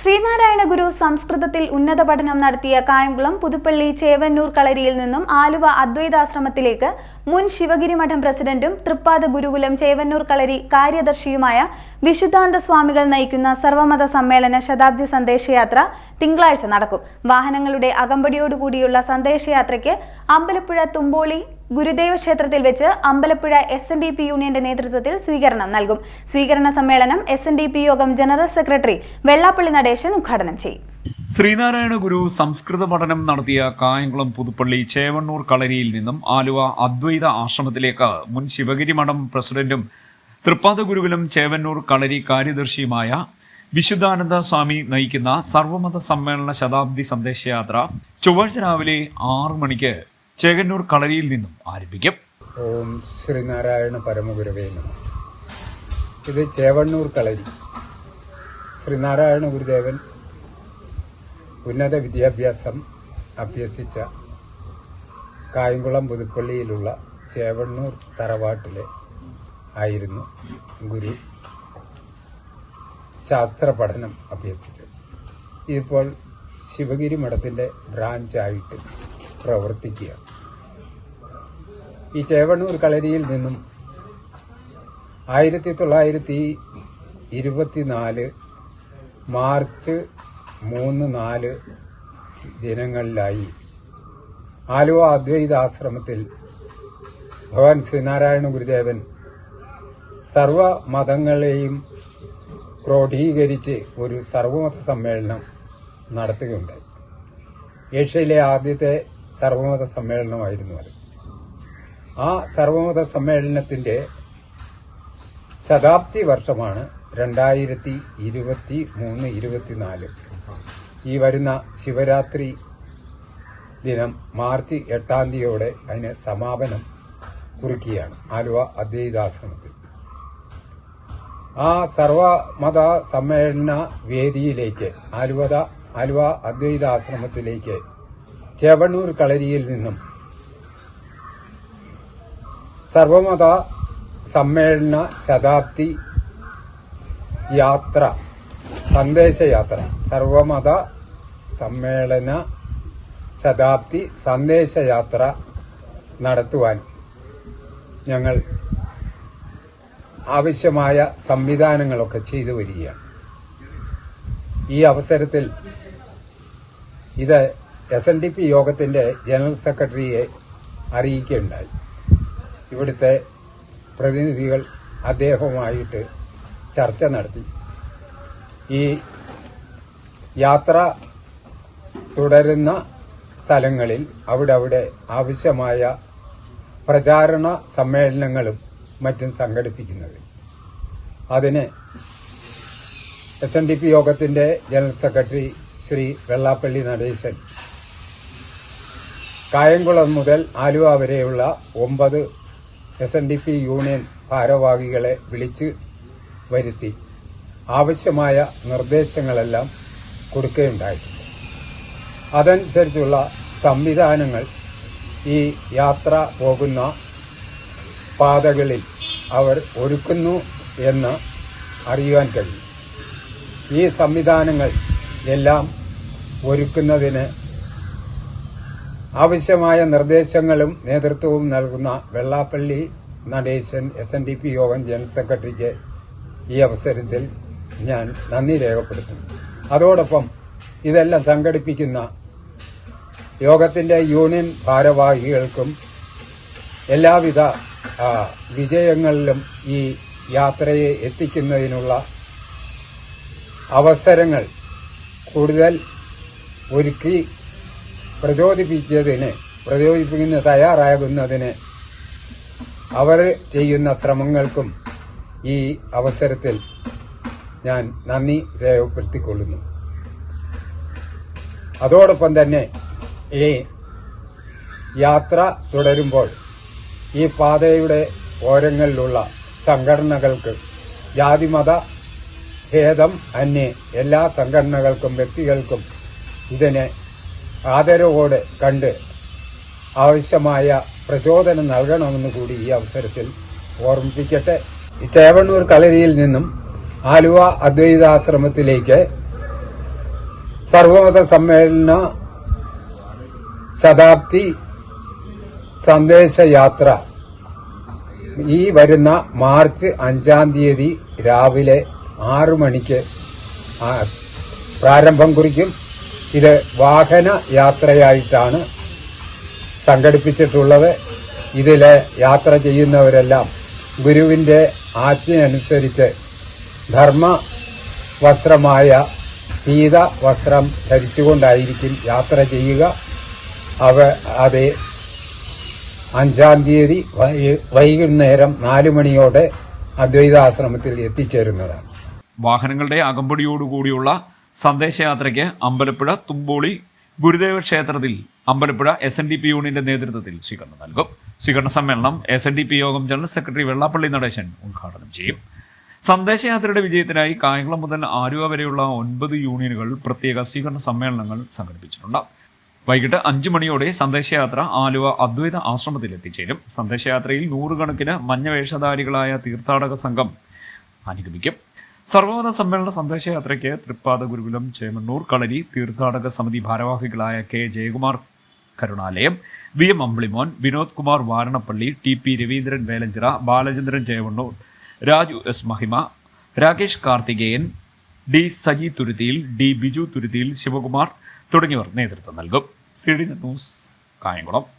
ശ്രീനാരായണ ഗുരു സംസ്കൃതത്തിൽ ഉന്നത പഠനം നടത്തിയ കായംകുളം പുതുപ്പള്ളി ചേവന്നൂർ കളരിയിൽ നിന്നും ആലുവ അദ്വൈതാശ്രമത്തിലേക്ക് മുൻ ശിവഗിരി മഠം പ്രസിഡന്റും തൃപ്പാദ ഗുരുകുലം ചേവന്നൂർ കളരി കാര്യദർശിയുമായ വിശുദ്ധാന്ത സ്വാമികൾ നയിക്കുന്ന സർവമത സമ്മേളന ശതാബ്ദി സന്ദേശയാത്ര തിങ്കളാഴ്ച നടക്കും. വാഹനങ്ങളുടെ അകമ്പടിയോടുകൂടിയുള്ള സന്ദേശയാത്രയ്ക്ക് അമ്പലപ്പുഴ തുമ്പോളി ഗുരുദേവ ക്ഷേത്രത്തിൽ വെച്ച് Ambalappuzha S N D P യൂണിയന്റെ നേതൃത്വത്തിൽ സ്വീകരണം നൽകും. സ്വീകരണ സമ്മേളനം എസ് എൻ ഡി പി യോഗം ജനറൽ സെക്രട്ടറി വെള്ളാപ്പള്ളി നടേശൻ ഉദ്ഘാടനം ചെയ്യും. ശ്രീനാരായണ ഗുരു സംസ്കൃത പഠനം നടത്തിയ കായംകുളം പുതുപ്പള്ളി ചേവണ്ണൂർ കളരിയിൽ നിന്നും ആലുവ അദ്വൈത ആശ്രമത്തിലേക്ക് മുൻ ശിവഗിരി മഠം പ്രസിഡന്റും തൃപ്പാത ഗുരുവിലും ചേവന്നൂർ കളരി കാര്യദർശിയുമായ വിശുദ്ധാനന്ദ സ്വാമി നയിക്കുന്ന സർവമത സമ്മേളന ശതാബ്ദി സന്ദേശയാത്ര ചൊവ്വാഴ്ച രാവിലെ ആറു മണിക്ക് ചേകന്നൂർ കളരിയിൽ നിന്നും ആരംഭിക്കും. ഓം ശ്രീനാരായണ പരമഗുരവേ നമ. ഇത് ചേവണ്ണൂർ കളരി. ശ്രീനാരായണ ഗുരുദേവൻ ഉന്നത വിദ്യാഭ്യാസം അഭ്യസിച്ച കായംകുളം പുതുപ്പള്ളിയിലുള്ള ചേവണ്ണൂർ തറവാട്ടിലെ ആയിരുന്നു ഗുരു ശാസ്ത്ര പഠനം അഭ്യസിച്ചത്. ഇതിപ്പോൾ ശിവഗിരി മഠത്തിന്റെ ബ്രാഞ്ചായിട്ട് പ്രവർത്തിക്കുകയാണ് ഈ ചേവണ്ണൂർ കളരിയിൽ നിന്നും ആയിരത്തി തൊള്ളായിരത്തി ഇരുപത്തിനാല് മാർച്ച് മൂന്ന് നാല് ദിനങ്ങളിലായി ആലുവ അദ്വൈതാശ്രമത്തിൽ ഭഗവാൻ ശ്രീനാരായണ ഗുരുദേവൻ സർവ മതങ്ങളെയും ക്രോഡീകരിച്ച് ഒരു സർവമത സമ്മേളനം നടത്തുകയുണ്ടായി. ഏഷ്യയിലെ ആദ്യത്തെ സർവമത സമ്മേളനമായിരുന്നു അത്. ആ സർവമത സമ്മേളനത്തിന്റെ ശതാബ്ദി വർഷമാണ് രണ്ടായിരത്തി ഇരുപത്തി മൂന്ന് ഇരുപത്തിനാല്. ഈ വരുന്ന ശിവരാത്രി ദിനം മാർച്ച് എട്ടാം തീയതിയോടെ അതിന് സമാപനം കുറിക്കുകയാണ് ആലുവ അദ്വൈതാശ്രമത്തിൽ. ആ സർവമത സമ്മേളന വേദിയിലേക്ക് ആലുവ ആലുവ അദ്വൈതാശ്രമത്തിലേക്ക് ചേവണ്ണൂർ കളരിയിൽ നിന്നും സർവമത സമ്മേളന ശതാബ്ദി യാത്ര സന്ദേശയാത്ര സർവമത സമ്മേളന ശതാബ്ദി സന്ദേശയാത്ര നടത്തുവാൻ ഞങ്ങൾ ആവശ്യമായ സംവിധാനങ്ങളൊക്കെ ചെയ്തു വരികയാണ്. ഈ അവസരത്തിൽ ഇത് എസ് എൻ ഡി പി യോഗത്തിന്റെ ജനറൽ സെക്രട്ടറിയെ അറിയിക്കുകയുണ്ടായി. ഇവിടുത്തെ പ്രതിനിധികൾ അദ്ദേഹവുമായിട്ട് ചർച്ച നടത്തി. ഈ യാത്ര തുടരുന്ന സ്ഥലങ്ങളിൽ അവിടെ അവിടെ ആവശ്യമായ പ്രചാരണ സമ്മേളനങ്ങളും മറ്റും സംഘടിപ്പിക്കുന്നത്. അതിന് എസ് എൻ ഡി പി യോഗത്തിന്റെ ജനറൽ സെക്രട്ടറി ശ്രീ വെള്ളാപ്പള്ളി നടേശൻ കായംകുളം മുതൽ ആലുവ വരെയുള്ള ഒമ്പത് S N D P union ഭാരവാഹികളെ വിളിച്ച് വരുത്തി. ആവശ്യമായ നിർദ്ദേശങ്ങളെല്ലാം കൊടുക്കുകയുണ്ടായി. അതനുസരിച്ചുള്ള സംവിധാനങ്ങൾ ഈ യാത്ര പോകുന്ന പാതകളിൽ അവർ ഒരുക്കുന്നു എന്ന് അറിയുവാൻ കഴിയും. ഈ സംവിധാനങ്ങൾ എല്ലാം ഒരുക്കുന്നതിന് ആവശ്യമായ നിർദ്ദേശങ്ങളും നേതൃത്വവും നൽകുന്ന Vellappally Natesan S N D P യോഗം ജനറൽ സെക്രട്ടറിക്ക് ഈ അവസരത്തിൽ ഞാൻ നന്ദി രേഖപ്പെടുത്തുന്നു. അതോടൊപ്പം ഇതെല്ലാം സംഘടിപ്പിക്കുന്ന യോഗത്തിന്റെ യൂണിയൻ ഭാരവാഹികൾക്കും എല്ലാവിധ വിജയങ്ങളിലും ഈ യാത്രയെ എത്തിക്കുന്നതിനുള്ള അവസരങ്ങൾ കൂടുതൽ ഒരുക്കി പ്രചോദിപ്പിച്ചതിന് പ്രചോദിപ്പിക്കുന്ന തയ്യാറാകുന്നതിന് അവർ ചെയ്യുന്ന ശ്രമങ്ങൾക്കും ഈ അവസരത്തിൽ ഞാൻ നന്ദി രേഖപ്പെടുത്തിക്കൊള്ളുന്നു. അതോടൊപ്പം തന്നെ ഈ യാത്ര തുടരുമ്പോൾ ഈ പാതയുടെ ഓരങ്ങളിലുള്ള സംഘടനകൾക്ക് ജാതിമത ഭേദം അന്യേ എല്ലാ സംഘടനകൾക്കും വ്യക്തികൾക്കും ഇതിനെ ആദരവോടെ കണ്ട് ആവശ്യമായ പ്രചോദനം നൽകണമെന്ന് കൂടി ഈ അവസരത്തിൽ ഓർമ്മിപ്പിക്കട്ടെ. ചേവണ്ണൂർ കളരിയിൽ നിന്നും ആലുവ അദ്വൈതാശ്രമത്തിലേക്ക് സർവമത സമ്മേളന ശതാബ്ദി സന്ദേശയാത്ര ഈ വരുന്ന മാർച്ച് അഞ്ചാം തീയതി രാവിലെ ആറു മണിക്ക് പ്രാരംഭം കുറിക്കും. ഇത് വാഹന യാത്രയായിട്ടാണ് സംഘടിപ്പിച്ചിട്ടുള്ളത്. ഇതിലെ യാത്ര ചെയ്യുന്നവരെല്ലാം ഗുരുവിന്റെ ആജ്ഞയനുസരിച്ച് ധർമ്മ വസ്ത്രമായ പീത വസ്ത്രം ധരിച്ചുകൊണ്ടായിരിക്കും യാത്ര ചെയ്യുക. അവ അത് അഞ്ചാം തീയതി വൈകുന്നേരം നാലു മണിയോടെ അദ്വൈതാശ്രമത്തിൽ എത്തിച്ചേരുന്നതാണ്. വാഹനങ്ങളുടെ അകമ്പടിയോടുകൂടിയുള്ള സന്ദേശയാത്രയ്ക്ക് അമ്പലപ്പുഴ തുമ്പോളി ഗുരുദേവ ക്ഷേത്രത്തിൽ Ambalappuzha S N D P യൂണിയന്റെ നേതൃത്വത്തിൽ സ്വീകരണം നൽകും. സ്വീകരണ സമ്മേളനം എസ് എൻ ഡി പി യോഗം ജനറൽ സെക്രട്ടറി വെള്ളാപ്പള്ളി നടേശൻ ഉദ്ഘാടനം ചെയ്യും. സന്ദേശയാത്രയുടെ വിജയത്തിനായി കായംകുളം മുതൽ ആലുവ വരെയുള്ള ഒൻപത് യൂണിയനുകൾ പ്രത്യേക സ്വീകരണ സമ്മേളനങ്ങൾ സംഘടിപ്പിച്ചിട്ടുണ്ട്. വൈകിട്ട് അഞ്ചു മണിയോടെ സന്ദേശയാത്ര ആലുവ അദ്വൈത ആശ്രമത്തിൽ എത്തിച്ചേരും. സന്ദേശയാത്രയിൽ നൂറുകണക്കിന് മഞ്ഞവേഷധാരികളായ തീർത്ഥാടക സംഘം അനുഗമിക്കും. സർവമത സമ്മേളന സന്ദേശയാത്രയ്ക്ക് തൃപ്പാദ ഗുരുകുലം ചേമണ്ണൂർ കളരി തീർത്ഥാടക സമിതി ഭാരവാഹികളായ K. Jayakumar Karunalayam V. M. Ambilimon Vinod Kumar Varanappally T. P. Raveendran Velanchira Balachandran Jayavannoor Raju S. Mahima Rakesh Karthikeyan D. Saji തുരുത്തിയിൽ D. Biju തുരുത്തിയിൽ Sivakumar തുടങ്ങിയവർ നേതൃത്വം നൽകും. സി. ഡി. ന്യൂസ് കായംകുളം.